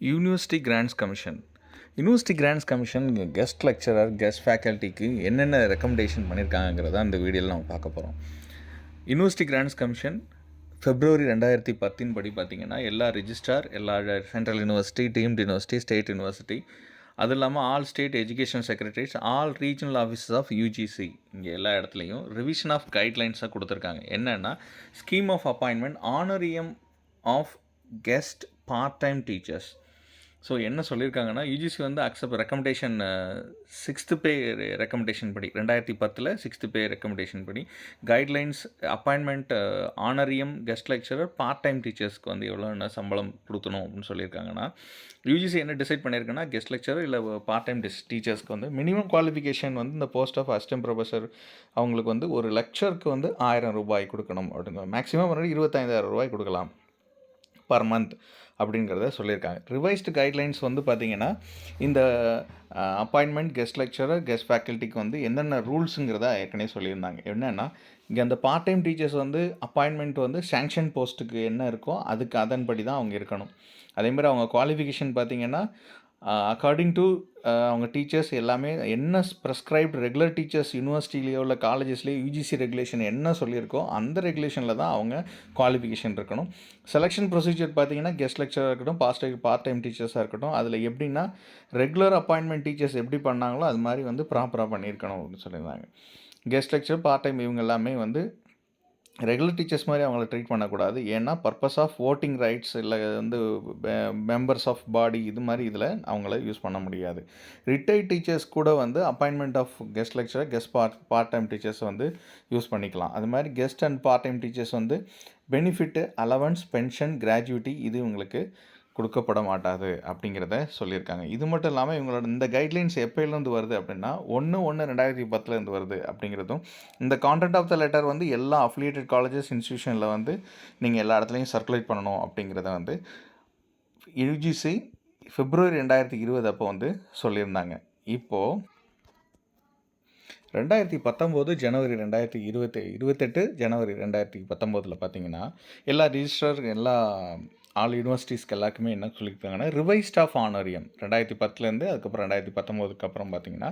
University grants commission university grants commission guest lecturer guest ஃபேக்கல்ட்டிக்கு என்னென்ன recommendation பண்ணியிருக்காங்கிறத அந்த வீடியோவில் நம்ம பார்க்க போகிறோம் யூனிவர்சிட்டி கிராண்ட்ஸ் கமிஷன் ஃபெப்ரவரி ரெண்டாயிரத்தி பத்தின் படி பார்த்தீங்கன்னா எல்லா ரிஜிஸ்டார் எல்லா central university deemed university state university அது இல்லாமல் all state education secretaries all regional offices of UGC இங்கே எல்லா இடத்துலையும் ரிவிஷன் ஆஃப் கைட்லைன்ஸாக கொடுத்துருக்காங்க. என்னென்னா scheme of appointment honorarium of guest part time teachers so என்ன சொல்லியிருக்காங்கன்னா யூஜிசி வந்து accept recommendation sixth pay recommendation படி ரெண்டாயிரத்தி பத்தில் சிக்ஸ்த்து பே ரெக்கமெண்டேஷன் படி guidelines appointment honorarium guest lecturer part time டீச்சர்ஸ்க்கு வந்து எவ்வளோ என்ன சம்பளம் கொடுக்கணும் அப்படின்னு சொல்லியிருக்காங்கன்னா யூஜிசி என்ன டிசைட் பண்ணியிருக்குன்னா கெஸ்ட் லெக்சரர் இல்லை பார்ட் டைம் டிஸ் டீச்சர்ஸ்க்கு வந்து மினிமம் குவாலிஃபிகேஷன் வந்து இந்த போஸ்ட் ஆஃப் அசிஸ்டன்ட் ப்ரொஃபஸர் அவங்களுக்கு வந்து ஒரு லெக்சருக்கு வந்து ஆயிரம் ரூபாய் கொடுக்கணும் அப்படிங்கிற மேக்ஸிமம் வந்து இருபத்தைந்தாயிரம் ரூபாய் கொடுக்கலாம். பர் மந்த் அப்படிங்கிறத சொல்லியிருக்காங்க. ரிவைஸ்டு கைட்லைன்ஸ் வந்து பார்த்திங்கன்னா இந்த அப்பாயின்மெண்ட் கெஸ்ட் லெக்சரர் கெஸ்ட் ஃபேக்கல்ட்டிக்கு வந்து என்னென்ன ரூல்ஸுங்கிறத ஏற்கனவே சொல்லியிருந்தாங்க. என்னென்னா இங்கே அந்த பார்ட் டைம் டீச்சர்ஸ் வந்து அப்பாயின்மெண்ட் வந்து சேங்ஷன் போஸ்ட்டுக்கு என்ன இருக்கோ அதுக்கு அதன்படி தான் அவங்க இருக்கணும். அதேமாதிரி அவங்க குவாலிஃபிகேஷன் பார்த்திங்கன்னா Uh, அக்கார்டிங் டு uh, அவங்க டீச்சர்ஸ் எல்லாமே என்ன ப்ரெஸ்கிரைப்டு ரெகுலர் டீச்சர்ஸ் யூனிவர்சிட்டிலேயோ இல்லை காலேஜஸ்லேயோ யூஜிசி ரெகுலேஷன் என்ன சொல்லியிருக்கோ அந்த ரெகுலேஷனில் தான் அவங்க குவாலிஃபிகேஷன் இருக்கணும். செலெக்ஷன் ப்ரொசீஜர் பார்த்தீங்கன்னா கெஸ்ட் லெக்சராக இருக்கட்டும் பாஸ்ட் பார்ட் டைம் டீச்சர்ஸாக இருக்கட்டும் அதில் எப்படின்னா ரெகுலர் அப்பாயின்மெண்ட் டீச்சர்ஸ் எப்படி பண்ணாங்களோ அது மாதிரி வந்து ப்ராப்பராக பண்ணியிருக்கணும் அப்படின்னு சொல்லியிருந்தாங்க. கெஸ்ட் லெக்சர் பார்ட் டைம் இவங்க எல்லாமே வந்து ரெகுலர் டீச்சர்ஸ் மாதிரி அவங்கள ட்ரீட் பண்ணக்கூடாது. ஏன்னா பர்பஸ் ஆஃப் ஓட்டிங் ரைட்ஸ் இல்லை வந்து மெம்பர்ஸ் ஆஃப் பாடி இது மாதிரி இதில் அவங்கள யூஸ் பண்ண முடியாது. ரிட்டையர்ட் டீச்சர்ஸ் கூட வந்து appointment of guest lecturer guest part part time teachers வந்து யூஸ் பண்ணிக்கலாம். அது மாதிரி guest and part time teachers வந்து பெனிஃபிட்டு அலவன்ஸ் பென்ஷன் கிராஜுவிட்டி இது இவங்களுக்கு கொடுக்கப்பட மாட்டாது அப்படிங்கிறத சொல்லியிருக்காங்க. இது மட்டும் இல்லாமல் இவங்களோட இந்த கைட்லைன்ஸ் எப்போலேருந்து வருது அப்படின்னா ஒன்று ஒன்று ரெண்டாயிரத்தி பத்துலேருந்து வருது அப்படிங்கிறதும் இந்த கான்டென்ட் ஆஃப் த லெட்டர் வந்து எல்லா அஃபிலியேட்டட் காலேஜஸ் இன்ஸ்டியூஷனில் வந்து நீங்கள் எல்லா இடத்துலையும் சர்க்குலேட் பண்ணணும் அப்படிங்கிறத வந்து யூஜிசி பிப்ரவரி ரெண்டாயிரத்தி இருபது அப்போ வந்து சொல்லியிருந்தாங்க. இப்போது ரெண்டாயிரத்தி பத்தொம்போது ஜனவரி ரெண்டாயிரத்தி இருபத்தி இருபத்தெட்டு ஜனவரி ரெண்டாயிரத்தி பத்தொம்போதில் பார்த்தீங்கன்னா எல்லா ரிஜிஸ்டர் எல்லா ஆல் யூனிவர்சிட்டிஸ்க்கு எல்லாருக்குமே என்ன சொல்லியிருக்காங்கன்னா ரிவைஸ்ட் ஆஃப் ஆனரியம். ரெண்டாயிரத்தி பத்துலேருந்து அதுக்கப்புறம் ரெண்டாயிரத்தி பத்தொம்போதுக்கு அப்புறம் பார்த்தீங்கன்னா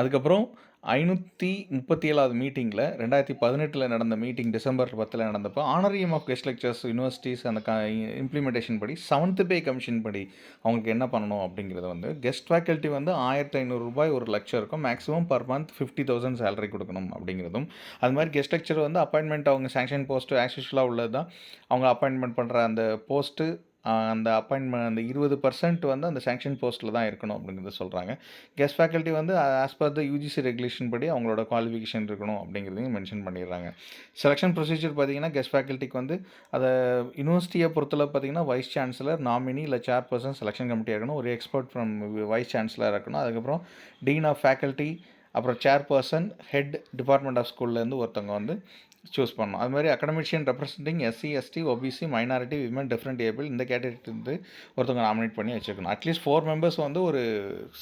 அதுக்கப்புறம் ஐநூற்றி முப்பத்தி ஏழாவது மீட்டிங்கில் ரெண்டாயிரத்தி பதினெட்டில் நடந்த மீட்டிங் டிசம்பர் பத்தில் நடந்தப்போ honorarium of guest lectures universities அந்த க இம்ப்ளிமெண்டேஷன் படி செவன்த்து பே கமிஷன் படி அவங்களுக்கு என்ன பண்ணணும் அப்படிங்கிறத வந்து கெஸ்ட் ஃபேக்கல்ட்டி வந்து ஆயிரத்தி ஐநூறுரூபாய் ஒரு லெக்சருக்கும் maximum per month fifty thousand salary கொடுக்கணும் அப்படிங்கிறதும். அது மாதிரி கெஸ்ட் லெக்சர் வந்து அப்பாயின்மெண்ட் அவங்க சேங்ஷன் போஸ்ட்டு ஆக்சுவலாக உள்ளது தான் அவங்க அப்பாயின்மெண்ட் பண்ணுற அந்த போஸ்ட்டு அந்த அப்பாயின்மெண்ட் அந்த இருபது பர்சன்ட் வந்து அந்த சேங்ஷன் போஸ்ட்டில் தான் இருக்கணும் அப்படிங்கிறத சொல்கிறாங்க கெஸ்ட் ஃபேக்கல்ட்டி வந்து as per the UGC regulation படி அவங்களோட குவாலிஃபிகேஷன் இருக்கணும் அப்படிங்கிறதையும் மென்ஷன் பண்ணிடுறாங்க. செலெக்ஷன் ப்ரொசீஜர் பார்த்தீங்கன்னா கெஸ்ட் ஃபேக்கல்ட்டிக்கு வந்து அதை யூனிவர்சிட்டியை பொறுத்தளவு பார்த்தீங்கன்னா வைஸ் சான்சலர் நாமினி இல்லை சேர் பர்சன் செலெக்ஷன் கமிட்டியாக இருக்கணும். ஒரு எக்ஸ்பர்ட் ஃப்ரம் வைஸ் சான்சலர் இருக்கணும். அதுக்கப்புறம் டீன் ஆஃப் ஃபேக்கல்ட்டி அப்புறம் chairperson head department of ஸ்கூல்லேருந்து ஒருத்தவங்க வந்து சூஸ் பண்ணணும். அது மாதிரி academician representing SC ST OBC minority women different able இந்த கேட்டகரி வந்து ஒருத்தவங்க நாமினேட் பண்ணி வச்சுருக்கணும் அட்லீஸ்ட் ஃபோர் மெம்பர்ஸ் வந்து ஒரு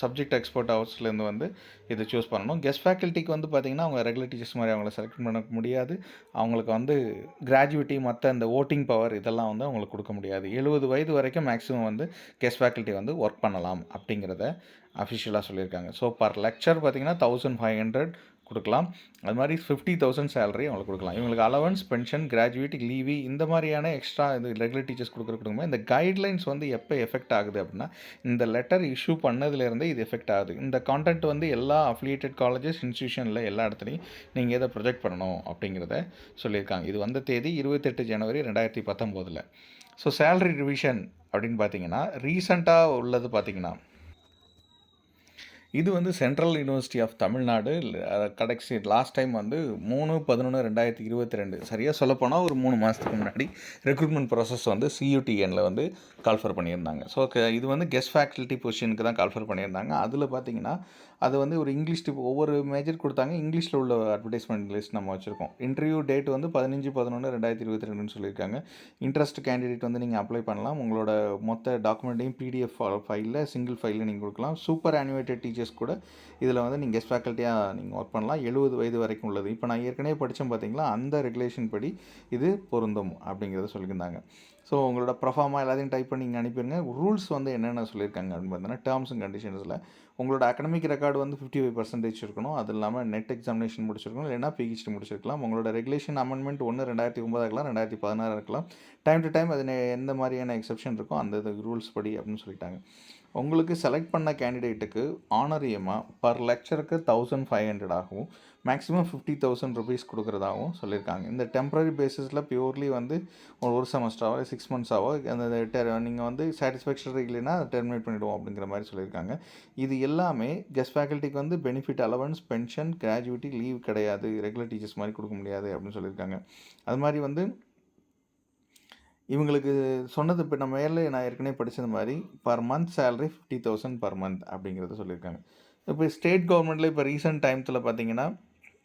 சப்ஜெக்ட் எக்ஸ்பர்ட் ஹவுஸ்லேருந்து வந்து இது சூஸ் பண்ணணும். கெஸ்ட் ஃபேக்கல்ட்டிக்கு வந்து பார்த்திங்கன்னா அவங்க ரெகுலர் டீச்சர்ஸ் மாதிரி அவங்கள செலக்ட் பண்ண முடியாது. அவங்களுக்கு வந்து கிராஜுவிட்டி மற்ற இந்த ஓட்டிங் பவர் இதெல்லாம் வந்து அவங்களுக்கு கொடுக்க முடியாது. எழுபது வயது வரைக்கும் மேக்ஸிமம் வந்து கெஸ்ட் ஃபேக்கல்ட்டி வந்து ஒர்க் பண்ணலாம் அப்படிங்கிறத அஃபிஷியலாக சொல்லியிருக்காங்க. ஸோ பர் லெக்சர் பார்த்திங்கன்னா தௌசண்ட் ஃபைவ் ஹண்ட்ரட் கொடுக்கலாம். அது மாதிரி ஃபிஃப்டி தௌசண்ட் சேலரி அவங்களுக்கு கொடுக்கலாம். இவங்களுக்கு அலவன்ஸ் பென்ஷன் கிராஜுவேட் லீவி இந்த மாதிரியான எக்ஸ்ட்ரா இது ரெகுலர் டீச்சர்ஸ் கொடுக்குற கொடுக்கும்போது இந்த கைட்லைன்ஸ் வந்து எப்போ எஃபெக்ட் ஆகுது அப்படின்னா இந்த லெட்டர் இஷ்யூ பண்ணதுலேருந்தே இது எஃபெக்ட் ஆகுது. இந்த கான்டென்ட் வந்து எல்லா அஃபிலியேட்டட் காலேஜஸ் இன்ஸ்டியூஷனில் எல்லா இடத்துலையும் நீங்கள் எதை ப்ரொஜெக்ட் பண்ணணும் அப்படிங்கிறத சொல்லியிருக்காங்க. இது வந்த தேதி இருபத்தெட்டு ஜனவரி ரெண்டாயிரத்தி பத்தொம்போதில். ஸோ சேலரி ரிவிஷன் அப்படின்னு பார்த்தீங்கன்னா ரீசண்டாக உள்ளது பார்த்தீங்கன்னா இது வந்து சென்ட்ரல் யூனிவர்சிட்டி ஆஃப் தமிழ்நாடு கடைசி லாஸ்ட் டைம் வந்து மூணு பதினொன்று ரெண்டாயிரத்தி இருபத்தி ரெண்டு சரியாக சொல்லப்போனால் ஒரு மூணு மாதத்துக்கு முன்னாடி ரெக்ரூட்மெண்ட் ப்ராசஸ் வந்து சியூடிஎனில் வந்து கால்ஃபர் பண்ணியிருந்தாங்க. ஸோ இது வந்து கெஸ்ட் ஃபேக்கல்ட்டி பொசிஷனுக்கு தான் கால்ஃபர் பண்ணியிருந்தாங்க. அதில் பார்த்தீங்கன்னா அது வந்து ஒரு இங்கிலீஷ் டிப் ஒவ்வொரு மேஜர் கொடுத்தாங்க. இங்கிலீஷில் உள்ள அட்வர்டைஸ்மெண்ட் லிஸ்ட் நம்ம வச்சுருக்கோம். இன்டர்வியூ டேட் வந்து பதினஞ்சு பதினொன்று ரெண்டாயிரத்தி இருபத்தி ரெண்டுன்னு சொல்லியிருக்காங்க. இன்ட்ரெஸ்ட் கேண்டிடேட் வந்து நீங்கள் அப்ளை பண்ணலாம். உங்களோட மொத்த டாக்குமெண்ட்டையும் பிடிஎஃப் ஃபைலில் சிங்கிள் ஃபைலில் நீங்கள் கொடுக்கலாம். சூப்பர் ஆனிமேட்டட் டீச்சர்ஸ் கூட இதில் வந்து நீங்கள் கெஸ்ட் ஃபேக்கல்ட்டியாக நீங்கள் ஒர்க் பண்ணலாம். எழுபது வயது வரைக்கும் உள்ளது. இப்போ நான் ஏற்கனவே படித்தேன் பார்த்தீங்களா? அந்த ரெகுலேஷன் படி இது பொருந்தும் அப்படிங்கிறத சொல்லியிருந்தாங்க. ஸோ உங்களோட ப்ரஃபார்மா எல்லாத்தையும் டைப் பண்ணி நீங்கள் அனுப்பிடுங்க. ரூல்ஸ் வந்து என்னென்ன சொல்லியிருக்காங்க அப்படின்னு பார்த்தீங்கன்னா டேர்ம்ஸ் அண்ட் கண்டிஷன்ஸில் உங்களோட அகடமிக் ரெக்கார்டு வந்து ஃபிஃப்டி ஃபைவ் பர்சன்டேஜ் இருக்கணும். அது இல்லாமல் நெட் எக்ஸாமினேஷன் முடிச்சிருக்கணும் இல்லைனா பிஹெச்டி முடிச்சிருக்கலாம். உங்களோட ரெகுலேஷன் அமெண்ட்மெண்ட் ஒன்று ரெண்டாயிரத்தி ஒன்பது இருக்கலாம். ரெண்டாயிரத்தி பதினாறு இருக்கலாம். டைம் டு டைம் அது எந்த மாதிரியான எக்ஸப்ஷன் இருக்கோ அந்த ரூல்ஸ் படி அப்படின்னு சொல்லிட்டாங்க. உங்களுக்கு செலக்ட் பண்ண கேண்டிடேட்டுக்கு ஆனரியமாக பர் லெக்சருக்கு தௌசண்ட் ஃபைவ் ஹண்ட்ரட் ஆகவும் மேக்ஸிமம் ஃபிஃப்டி தௌசண்ட் ருபீஸ் கொடுக்குறதாகவும் சொல்லியிருக்காங்க. இந்த டெம்பரரி பேசிஸில் பியூர்லி வந்து ஒரு ஒரு செமஸ்டராவோ சிக்ஸ் மந்த்ஸாவோ அந்த நீங்கள் வந்து சாட்டிஸ்ஃபேக்ஷன் இல்லைன்னா டெர்மினேட் பண்ணிவிடுவோம் அப்படிங்கிற மாதிரி சொல்லியிருக்காங்க. இது எல்லாமே கெஸ்ட் ஃபேக்கல்ட்டிக்கு வந்து benefit allowance pension gratuity leave கிடையாது. ரெகுலர் டீச்சர்ஸ் மாதிரி கொடுக்க முடியாது அப்படின்னு சொல்லியிருக்காங்க. அது மாதிரி வந்து இவங்களுக்கு சொன்னது இப்போ நம்ம மேலே நான் ஏற்கனவே படித்தது மாதிரி per month salary fifty thousand per month அப்படிங்கிறத சொல்லியிருக்காங்க. இப்போ ஸ்டேட் கவர்மெண்ட்டில் இப்போ ரீசெண்ட் டைம்ஸில் பார்த்தீங்கன்னா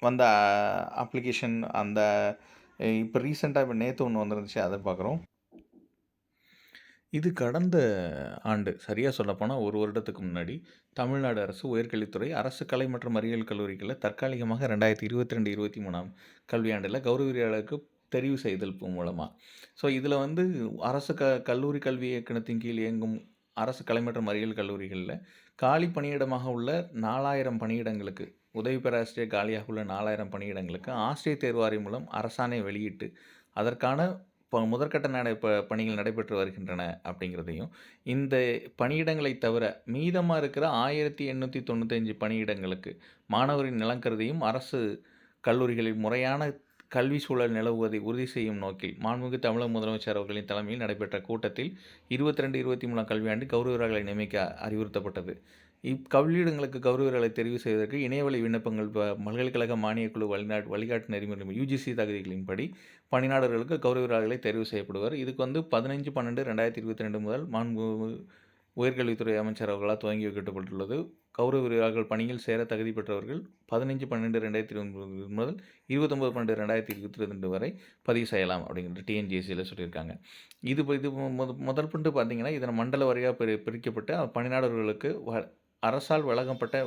வந்த அப்ளிகேஷன் அந்த இப்போ ரீசெண்டாக இப்போ நேற்று ஒன்று வந்துருந்துச்சு அதை பார்க்குறோம் இது கடந்த ஆண்டு சரியாக சொல்லப்போனால் ஒரு வருடத்துக்கு முன்னாடி தமிழ்நாடு அரசு உயர்கல்வித்துறை அரசு கலை மற்றும் அறிவியல் கல்லூரிகளில் தற்காலிகமாக ரெண்டாயிரத்தி இருபத்தி ரெண்டு இருபத்தி மூணாம் கல்வியாண்டில் கௌரவியாளருக்கு தெரிவு செய்தல் மூலமாக ஸோ இதில் வந்து அரசு க கல்லூரி கல்வி இயக்கணத்தின் கீழ் இயங்கும் அரசு கலை மற்றும் அறிவியல் கல்லூரிகளில் காலி பணியிடமாக உள்ள நாலாயிரம் பணியிடங்களுக்கு உதவி பேராசிரியர் காலியாக உள்ள நாலாயிரம் பணியிடங்களுக்கு ஆசிரியர் தேர்வாரியம் மூலம் அரசாணை வெளியிட்டு அதற்கான ப முதற்கட்ட நடை ப பணிகள் நடைபெற்று வருகின்றன அப்படிங்கிறதையும் இந்த பணியிடங்களை தவிர மீதமாக இருக்கிற ஆயிரத்தி எண்ணூற்றி தொண்ணூத்தஞ்சு பணியிடங்களுக்கு மாணவரின் நிலங்கருதியும் அரசு கல்லூரிகளில் முறையான கல்வி சூழல் நிலவுவதை உறுதி செய்யும் நோக்கில் மாண்புமிகு தமிழக முதலமைச்சர் அவர்களின் தலைமையில் நடைபெற்ற கூட்டத்தில் இருபத்தி ரெண்டு இருபத்தி மூணாம் கல்வியாண்டு கௌரவர்களை நியமிக்க அறிவுறுத்தப்பட்டது. இக்கல்வியிடங்களுக்கு கௌரவர்களை தெரிவு செய்வதற்கு இணையவழி விண்ணப்பங்கள் பல்கலைக்கழக மானியக் குழு வழிநாட் வழிகாட்டு நெறிமுறை யூஜிசி தகுதிகளின்படி பணியாளர்களுக்கு கௌரவர்களை தெரிவு செய்யப்படுவார். இதுக்கு வந்து பதினஞ்சு பன்னெண்டு ரெண்டாயிரத்தி இருபத்தி ரெண்டு முதல் மாண்பு உயர்கல்வித்துறை அமைச்சர் அவர்களால் துவங்கி வைக்கப்பட்டுள்ளது. கௌரவ வீரர்கள் பணியில் சேர தகுதி பெற்றவர்கள் பதினஞ்சு பன்னெண்டு ரெண்டாயிரத்தி இருபது முதல் இருபத்தொம்பது பன்னெண்டு ரெண்டாயிரத்தி இருபத்தி ரெண்டு வரை பதிவு செய்யலாம் அப்படிங்கிற டிஎன்ஜிஎஸ்சியில் சொல்லியிருக்காங்க. இது இது முத முதல் பண்டு பார்த்தீங்கன்னா இதனை மண்டல வாரியாக பிரி பிரிக்கப்பட்டு பணியாளர்களுக்கு வ அரசால் வழங்கப்பட்ட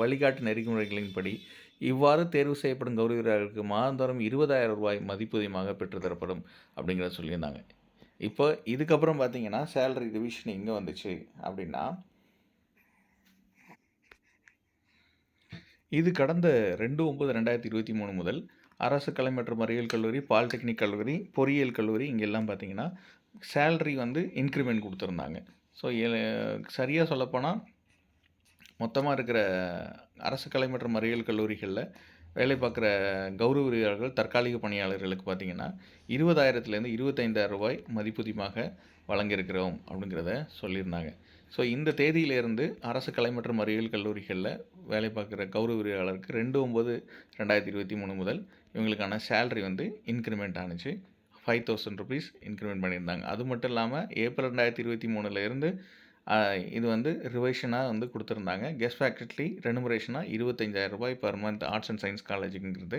வழிகாட்டு நெறிமுறைகளின்படி இவ்வாறு தேர்வு செய்யப்படும் கௌரவ வீரர்களுக்கு மாதந்தோறும் இருபதாயிரம் ரூபாய் மதிப்புதியமாக பெற்றுத்தரப்படும் அப்படிங்கிறத சொல்லியிருந்தாங்க. இப்போ இதுக்கப்புறம் பார்த்தீங்கன்னா சேலரி ரிவிஷன் எங்கே வந்துச்சு அப்படின்னா இது கடந்த ரெண்டு ஒம்பது ரெண்டாயிரத்தி இருபத்தி மூணு முதல் அரசு கலை மற்றும் அறிவியல் கல்லூரி பாலிடெக்னிக் கல்லூரி பொறியியல் கல்லூரி இங்கெல்லாம் பார்த்தீங்கன்னா சேல்ரி வந்து இன்க்ரிமெண்ட் கொடுத்துருந்தாங்க. ஸோ சரியாக சொல்லப்போனால் மொத்தமாக இருக்கிற அரசு கலை மற்றும் அறிவியல் கல்லூரிகளில் வேலை பார்க்குற கௌரவ தற்காலிக பணியாளர்களுக்கு பார்த்தீங்கன்னா இருபதாயிரத்துலேருந்து இருபத்தைந்தாயிரம் ரூபாய் மதிப்புதியமாக வழங்கியிருக்கிறோம் அப்படிங்கிறத சொல்லியிருந்தாங்க. ஸோ இந்த தேதியிலேருந்து அரசு கலை மற்றும் அறிவியல் கல்லூரிகளில் வேலை பார்க்குற கௌரவ வீரர்களுக்கு ரெண்டு ஒம்பது ரெண்டாயிரத்தி இருபத்தி மூணு முதல் இவங்களுக்கான சேலரி வந்து இன்க்ரிமெண்ட் ஆணுச்சு. ஃபைவ் தௌசண்ட் ருபீஸ் இன்க்ரிமெண்ட் பண்ணியிருந்தாங்க. அது மட்டும் இல்லாமல் ஏப்ரல் ரெண்டாயிரத்தி இருபத்தி மூணுலேருந்து இது வந்து ரிவைஷனாக வந்து கொடுத்துருந்தாங்க. கெஸ்ட் ஃபேக்கல்ட்டி ரெனுமரேஷனாக இருபத்தஞ்சாயிரம் ரூபாய் per month arts and science காலேஜுங்கிறது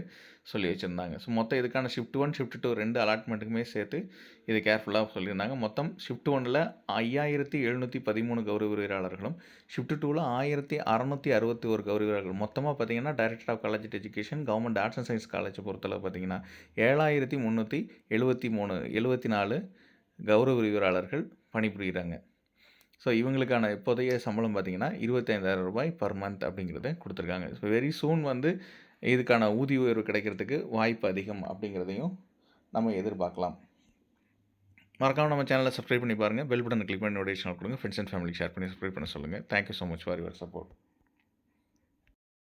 சொல்லி வச்சுருந்தாங்க. ஸோ மொத்தம் இதுக்கான ஷிஃப்ட் ஒன் ஷிஃப்ட் டூ ரெண்டு அலாட்மெண்ட்டுக்குமே சேர்த்து இது கேர்ஃபுல்லாக சொல்லியிருந்தாங்க. மொத்தம் ஷிஃப்ட் ஒனில் ஐயாயிரத்தி எழுநூற்றி பதிமூணு கௌரவ வீரர்களும் ஷிஃப்ட் டூவில் ஆயிரத்தி அறநூற்றி அறுபத்தி ஒரு கௌரவ வீரர்கள் மொத்தமாக பார்த்தீங்கன்னா director of college education government arts and science காலேஜை பொறுத்தளவு பார்த்தீங்கன்னா ஏழாயிரத்தி முந்நூற்றி எழுபத்தி மூணு எழுபத்தி நாலு கௌரவ வீரர்கள் பணிபுரிகிறாங்க ஸோ இவங்களுக்கான இப்போதைய சம்பளம் பார்த்தீங்கன்னா இருபத்தைந்தாயிரம் ரூபாய் பர் மந்த் அப்படிங்கிறத கொடுத்துருக்காங்க. ஸோ வெரி சூன் வந்து இதுக்கான ஊதிய உயர்வு கிடைக்கிறதுக்கு வாய்ப்பு அதிகம் அப்படிங்கிறதையும் நம்ம எதிர்பார்க்கலாம். மறக்காம நம்ம சேனலை சப்ஸ்கிரைப் பண்ணி பாருங்கள் பெல் பட்டனை கிளிக் பண்ணி நோட்டிஃபிகேஷன் கொடுங்க. ஃப்ரெண்ட்ஸ் அண்ட் ஃபேமிலி ஷேர் பண்ணி சப்ஸ்கிரைப் பண்ண சொல்லுங்கள் thank you so much for your support